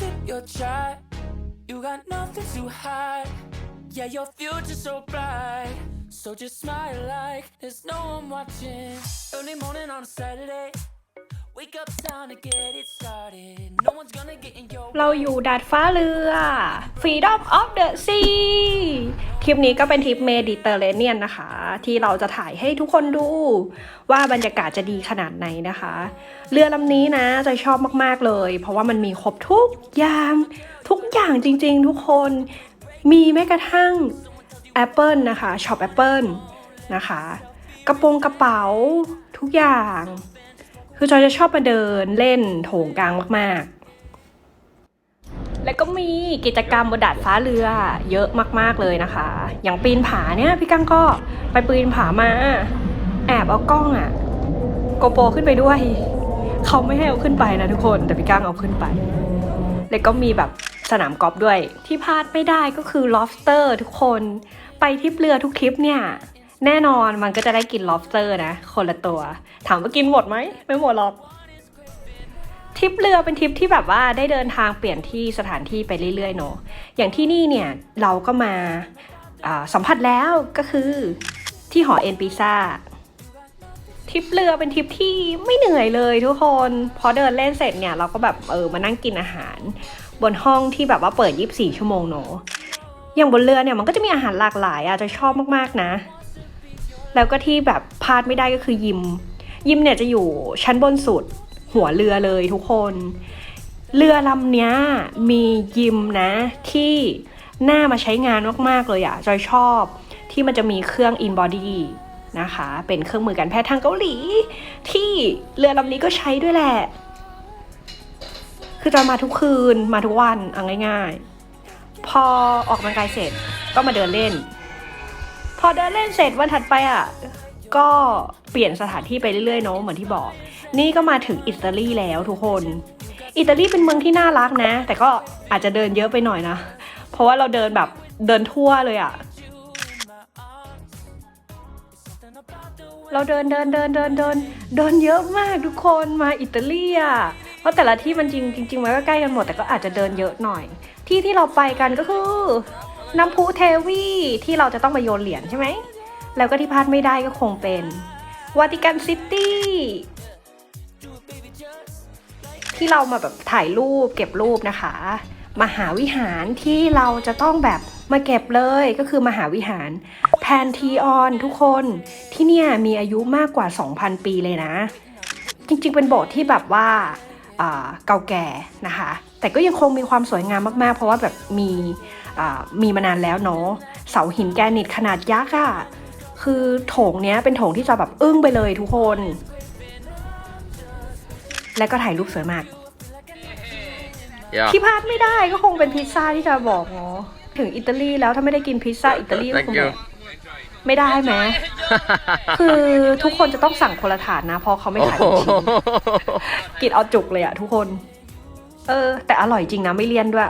sip your chai. You got nothing to hide. Yeah, your future's so bright. So just smile like there's no one watching. Early morning on a Saturday. Wake up time to get it started. No one's gonna get in your เราอยู่ดาดฟ้าเรือ Freedom of the Sea ทริปนี้ก็เป็นทริปเมดิเตอร์เรเนียนนะคะ ที่เราจะถ่ายให้ทุกคนดูว่าบรรยากาศจะดีขนาดไหนนะคะ เรือลำนี้นะจะชอบมากๆเลย เพราะว่ามันมีครบทุกอย่างทุกอย่างจริงๆ ทุกคนมีแม้กระทั่ง Apple นะคะช็อป Apple นะคะ กระโปรงกระเป๋าทุกอย่าง คือจอยจะชอบมาเดินเล่นโถงกลางมากๆ แล้วก็มีกิจกรรมบนดาดฟ้าเรือเยอะมากๆเลยนะคะ อย่างปีนผาเนี่ยพี่กั้งก็ไปปีนผามา แอบเอากล้องอะโกโปรขึ้นไปด้วย เขาไม่ให้เอาขึ้นไปนะทุกคน แต่พี่กั้งเอาขึ้นไป แล้วก็มีแบบสนามกอล์ฟด้วย ที่พลาดไม่ได้ก็คือ lobster ทุกคน ไปทริปเรือทุกทริปเนี่ยแน่นอนมันก็จะได้กิน lobster นะ คนละตัว ถามว่ากินหมดไหม ไม่หมดหรอก ริปเรือเป็นทริปที่แบบว่าได้เดินทางเปลี่ยนที่สถานที่ไปเรื่อยๆเนอะอย่างที่นี่เนี่ยเราก็มาสัมผัสแล้วก็คือที่หอเอ็นปิซ่าทริปเรือเป็นทริปที่ไม่เหนื่อยเลยทุกคน พอเดินเล่นเสร็จเนี่ยเราก็แบบเออมานั่งกินอาหาร บนห้องที่แบบว่าเปิด 24 ชั่วโมงเนอะอย่างบนเรือเนี่ยมันก็จะมีอาหารหลากหลายอะจะชอบมากๆนะ แล้วก็ที่แบบพลาดไม่ได้ก็คือยิม ยิมเนี่ยจะอยู่ชั้นบนสุด หัวเรือเลยทุกคน เรือลำนี้มียิมนะที่น่ามาใช้งานมากๆเลยอะจอยชอบที่มันจะมีเครื่อง in body นะคะ เป็นเครื่องมือการแพทย์ทางเกาหลี ที่เรือลำนี้ก็ใช้ด้วยแหละ คือจอยมาทุกคืนมาทุกวันเอาง่าย ๆ พอออกกำลังกายเสร็จก็มาเดินเล่น พอเดินเล่นเสร็จวันถัดไปอะก็เปลี่ยนสถานที่ไปเรื่อยๆเนาะเหมือนที่บอก นี่ก็มาถึงอิตาลีแล้วทุกคน อิตาลีเป็นเมืองที่น่ารักนะ แต่ก็อาจจะเดินเยอะไปหน่อยนะ เพราะว่าเราเดินแบบเดินทั่วเลยอะเราเดินเดินเดินเดินเดินเดินเยอะมากทุกคนมาอิตาลีอะเพราะแต่ละที่มันจริงจริงๆมันก็ใกล้กันหมดแต่ก็อาจจะเดินเยอะหน่อย ที่ที่เราไปกันก็คือน้ำพุเทวีที่เราจะต้องมาโยนเหรียญใช่ไหมแล้วก็ที่พลาดไม่ได้ก็คงเป็นวาติกันซิตี้ ที่เรามาแบบถ่ายรูปเก็บรูปนะคะ มหาวิหารที่เราจะต้องแบบมาเก็บเลยก็คือมหาวิหารแพนทีออนทุกคนที่เนี่ยมีอายุมากกว่า 2,000 ปีเลยนะ จริงๆเป็นโบสถ์ที่แบบว่าเก่าแก่นะคะ แต่ก็ยังคงมีความสวยงามมากๆ เพราะว่าแบบมีมีมานานแล้วเนาะเสาหินแกรนิตขนาดยักษ์อะคือโถงเนี้ยเป็นโถงที่จะแบบอึ้งไปเลยทุกคน และก็ถ่ายรูปสวยมาก Yeah. ที่พลาดไม่ได้ก็คงเป็นพิซซ่าที่จะบอกเนาะถึงอิตาลีแล้วถ้าไม่ได้กินพิซซ่าอิตาลีก็ Thank คง you แบบไม่ได้ไหมคือทุกคนจะต้องสั่งคนละถาดนะ เพราะเขาไม่ขายเป็นชิ้นกินเอาจุกเลยอะทุกคน เออ แต่อร่อยจริงนะไม่เลี่ยนด้วย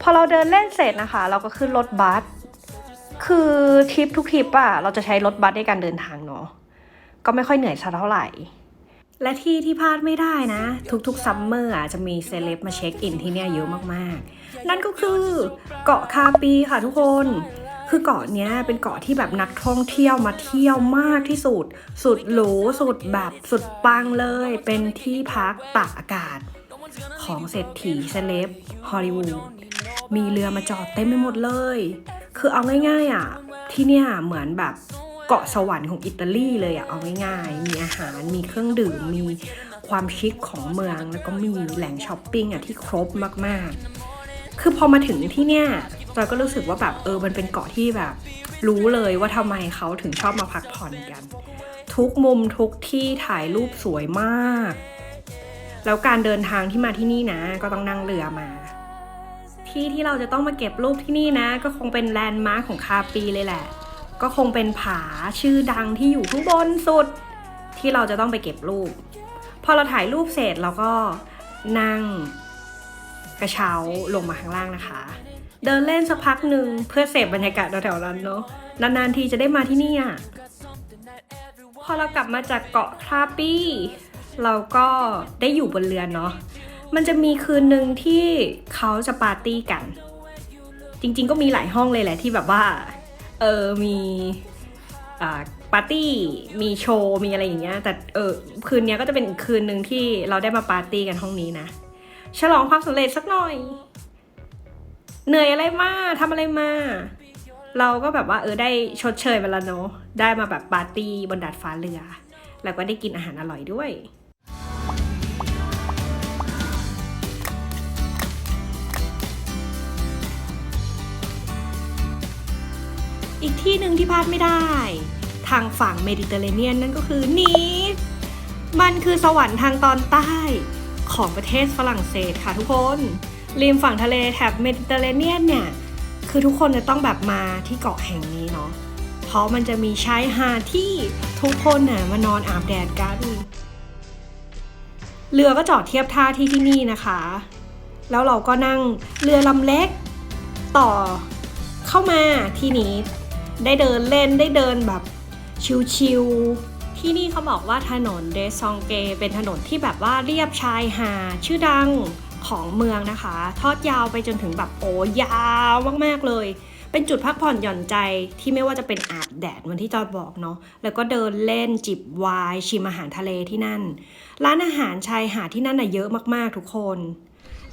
พอเราเดินเล่นเสร็จนะคะ เราก็ขึ้นรถบัสคือทริปทุกทริปอะเราจะใช้รถบัสในการเดินทางเนาะก็ไม่ค่อยเหนื่อยสักเท่าไหร่ และที่ที่พลาดไม่ได้นะ ทุกๆซัมเมอร์อะจะมีเซเลบมาเช็คอินที่เนี่ยเยอะมากๆ นั่นก็คือเกาะคาปีค่ะทุกคน คือเกาะเนี้ยเป็นเกาะที่แบบนักท่องเที่ยวมาเที่ยวมากที่สุด สุดหรูสุดแบบสุดปังเลย เป็นที่พักตากอากาศ ของเศรษฐีเซเลบฮอลลีวูดมีเรือมาจอดเต็มไปหมดเลย คือเอาง่ายๆอะที่เนี่ยเหมือนแบบ เกาะสวรรค์ของอิตาลีเลยอะเอาง่ายๆมีอาหารมีเครื่องดื่ม มีความชิคของเมือง แล้วก็มีแหล่งช้อปปิ้งอะที่ครบมากๆ คือพอมาถึงที่เนี่ยจอยก็รู้สึกว่าแบบเออมันเป็นเกาะที่แบบ รู้เลยว่าทำไมเขาถึงชอบมาพักผ่อนกัน ทุกมุมทุกที่ถ่ายรูปสวยมาก แล้วการเดินทางที่มาที่นี่นะ ก็ต้องนั่งเรือมาที่ที่เราจะต้องมาเก็บรูปที่นี่นะ ก็คงเป็นแลนด์มาร์คของคาปีเลยแหละ ก็คงเป็นผาชื่อดังที่อยู่ข้างบนสุด ที่เราจะต้องไปเก็บรูป พอเราถ่ายรูปเสร็จเราก็นั่งกระเช้าลงมาข้างล่างนะคะ เดินเล่นสักพักหนึ่งเพื่อเสพบรรยากาศแถวๆนั้นเนาะนานๆทีจะได้มาที่นี่อะพอเรากลับมาจากเกาะคราปี้ เราก็ได้อยู่บนเรือนเนาะมันจะมีคืนหนึ่งที่เขาจะปาร์ตี้กัน จริงๆก็มีหลายห้องเลยแหละที่แบบว่า เออมีอ่าปาร์ตี้มีโชว์มีอะไรอย่างเงี้ยแต่เออคืนนี้ก็จะเป็นอีกคืนหนึ่งที่เราได้มาปาร์ตี้กันห้องนี้นะ ฉลองความสำเร็จสักหน่อย เหนื่อยอะไรมาทำอะไรมา เราก็แบบว่าเออได้ชดเชยไปแล้วเนาะได้มาแบบปาร์ตี้บนดาดฟ้าเรือ แล้วก็ได้กินอาหารอร่อยด้วย อีกที่หนึ่งที่พลาดไม่ได้ ทางฝั่งเมดิเตอร์เรเนียนนั่นก็คือนีสมันคือสวรรค์ทางตอนใต้ของประเทศฝรั่งเศสค่ะทุกคน ริมฝั่งทะเลแถบเมดิเตอร์เรเนียนเนี่ย คือทุกคนจะต้องแบบมาที่เกาะแห่งนี้เนาะ เพราะมันจะมีชายหาดที่ทุกคนน่ะมานอนอาบแดดกัน เรือก็จอดเทียบท่าที่ที่นี่นะคะ แล้วเราก็นั่งเรือลำเล็กต่อเข้ามาที่นี้ ได้เดินเล่นได้เดินแบบชิลๆที่นี่เขาบอกว่าถนนเดซองเกเป็นถนนที่แบบว่าเรียบชายหาดชื่อดังของเมืองนะคะ ทอดยาวไปจนถึงแบบโอ้ยาวมากๆเลย เป็นจุดพักผ่อนหย่อนใจที่ไม่ว่าจะเป็นอาบแดดเหมือนที่จอยบอกเนาะแล้วก็เดินเล่นจิบวน์ชิมอาหารทะเลที่นั่น ร้านอาหารชายหาดที่นั่นน่ะเยอะมากๆทุกคน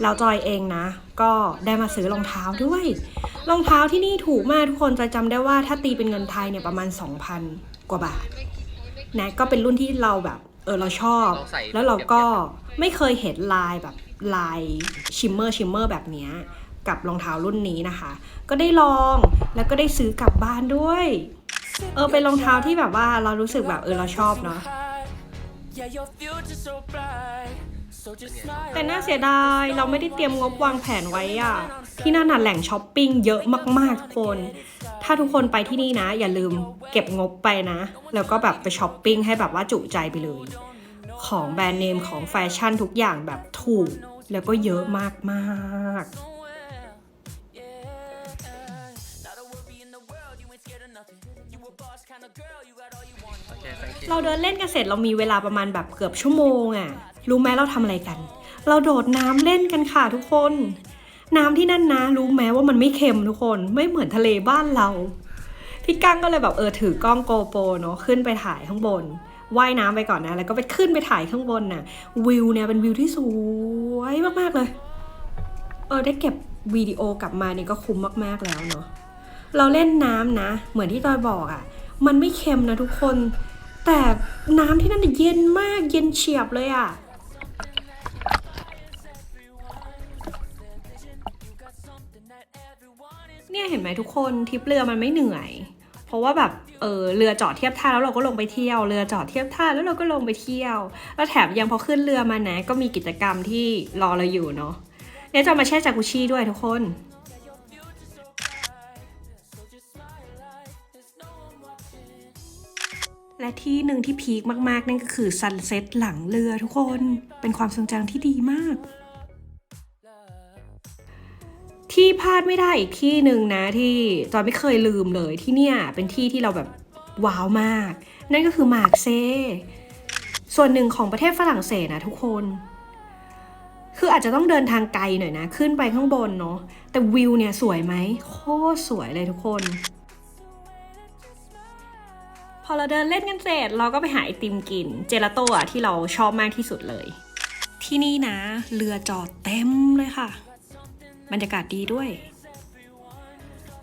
เราจอยเองนะ ก็ได้มาซื้อรองเท้าด้วย รองเท้าที่นี่ถูกมากทุกคนจอยจำได้ว่าถ้าตีเป็นเงินไทยเนี่ยประมาณ 2,000 กว่าบาทนะก็เป็นรุ่นที่เราแบบเออเราชอบลองใส่แล้วเราก็ไม่เคยเห็นลายแบบลายชิมเมอร์ชิมเมอร์แบบเนี้ยกับรองเท้ารุ่นนี้นะคะ ก็ได้ลองแล้วก็ได้ซื้อกลับบ้านด้วย เออเป็นรองเท้าที่แบบว่าเรารู้สึกแบบเออเราชอบเนาะ แต่น่าเสียดายเราไม่ได้เตรียมงบวางแผนไว้อะที่นั่นน่ะแหล่งช้อปปิ้งเยอะมากๆทุกคน ถ้าทุกคนไปที่นี่นะ อย่าลืมเก็บงบไปนะ แล้วก็แบบไปช้อปปิ้งให้แบบว่าจุใจไปเลย ของแบรนด์เนมของแฟชั่นทุกอย่างแบบถูก แล้วก็เยอะมากๆ เราเดินเล่นกันเสร็จเรามีเวลาประมาณแบบเกือบชั่วโมงอะ่ะ รู้ไหมเราทำอะไรกัน เราโดดน้ำเล่นกันค่ะทุกคน น้ำที่นั่นนะ รู้ไหมว่ามันไม่เค็มทุกคน ไม่เหมือนทะเลบ้านเรา พี่กั้งก็เลยแบบเออถือกล้องโกโปรเนาะขึ้นไปถ่ายข้างบนว่ายน้ำไปก่อนนะ แล้วก็ไปขึ้นไปถ่ายข้างบนน่ะ วิวเนี่ยเป็นวิวที่สวยมากๆเลย เออได้เก็บวิดีโอกลับมาเนี่ยก็คุ้มมากๆแล้วเนาะ เราเล่นน้ำนะ เหมือนที่จอยบอกอะ่ะ มันไม่เค็มนะทุกคน แต่น้ำที่นั่นเย็นมากเย็นเฉียบเลยอะ่ะเนี่ยเห็นไหมทุกคนทริปเรือมันไม่เหนื่อย เพราะว่าแบบเออเรือจอดเทียบท่าแล้วเราก็ลงไปเที่ยวเรือจอดเทียบท่าแล้วเราก็ลงไปเที่ยว แล้วแถมยังพอขึ้นเรือมานะ ก็มีกิจกรรมที่รอเราอยู่เนาะเนี่ยจะมาแช่จากุชิด้วยทุกคน และที่หนึ่งที่พีคมากๆ นั่นก็คือซันเซ็ตหลังเรือทุกคน เป็นความทรงจำที่ดีมาก ที่พลาดไม่ได้อีกที่หนึ่งนะที่จอยไม่เคยลืมเลยที่เนี่ยเป็นที่ที่เราแบบว้าวมาก นั่นก็คือมาร์กเซส่วนหนึ่งของประเทศฝรั่งเศสนะทุกคน คืออาจจะต้องเดินทางไกลหน่อยนะ ขึ้นไปข้างบนเนาะแต่วิวเนี่ยสวยไหมโคตรสวยเลยทุกคน พอเราเดินเล่นกันเสร็จเราก็ไปหาไอติมกิน เจลาโต้ที่เราชอบมากที่สุดเลย ที่นี่นะ เรือจอดเต็มเลยค่ะ บรรยากาศดีด้วย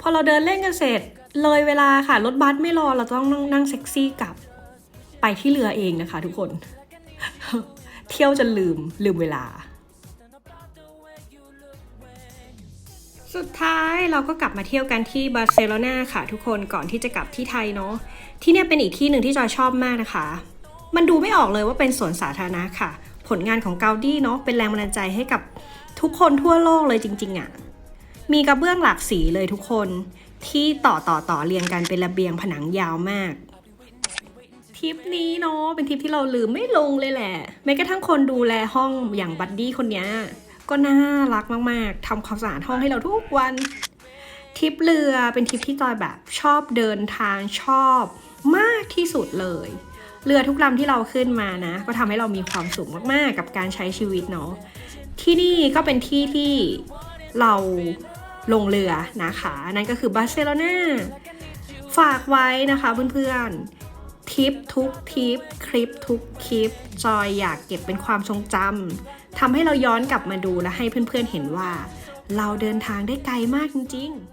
พอเราเดินเล่นกันเสร็จ เลยเวลาค่ะรถบัสไม่รอเราต้องนั่งนั่งแท็กซี่กลับไปที่เรือเองนะคะทุกคน เที่ยวจนลืมลืมเวลา สุดท้ายเราก็กลับมาเที่ยวกันที่บาร์เซโลนาค่ะ ทุกคนก่อนที่จะกลับที่ไทยเนาะที่เนี่ยเป็นอีกที่หนึ่งที่จอยชอบมากนะคะ มันดูไม่ออกเลยว่าเป็นสวนสาธารณะค่ะ ผลงานของเกาดี้เนาะเป็นแรงบันดาลใจให้กับทุกคนทั่วโลกเลยจริง ๆอะ่ะมีกระเบื้องหลากสีเลยทุกคนที่ต่อต่อต่อเรียงกันเป็นระเบียงผนังยาวมากทริปนี้เนาะเป็นทริปที่เราลืมไม่ลงเลยแหละแม้กระทั่งคนดูแลห้องอย่างบัดดี้คนเนี้ย ก็น่ารักมากๆทำความสะอาดห้องให้เราทุกวันทริปเรือเป็นทริปที่จอยแบบชอบเดินทางชอบมากที่สุดเลย เรือทุกลำที่เราขึ้นมานะ ก็ทำให้เรามีความสุขมากๆ กับการใช้ชีวิตเนาะที่นี่ก็เป็นที่ที่เราลงเรือนะคะ นั่นก็คือบาร์เซโลนาฝากไว้นะคะเพื่อนๆทริปทุกทริปคลิปทุกคลิป จอยอยากเก็บเป็นความทรงจำ ทำให้เราย้อนกลับมาดูและให้เพื่อนๆเห็นว่า เราเดินทางได้ไกลมากจริง ๆ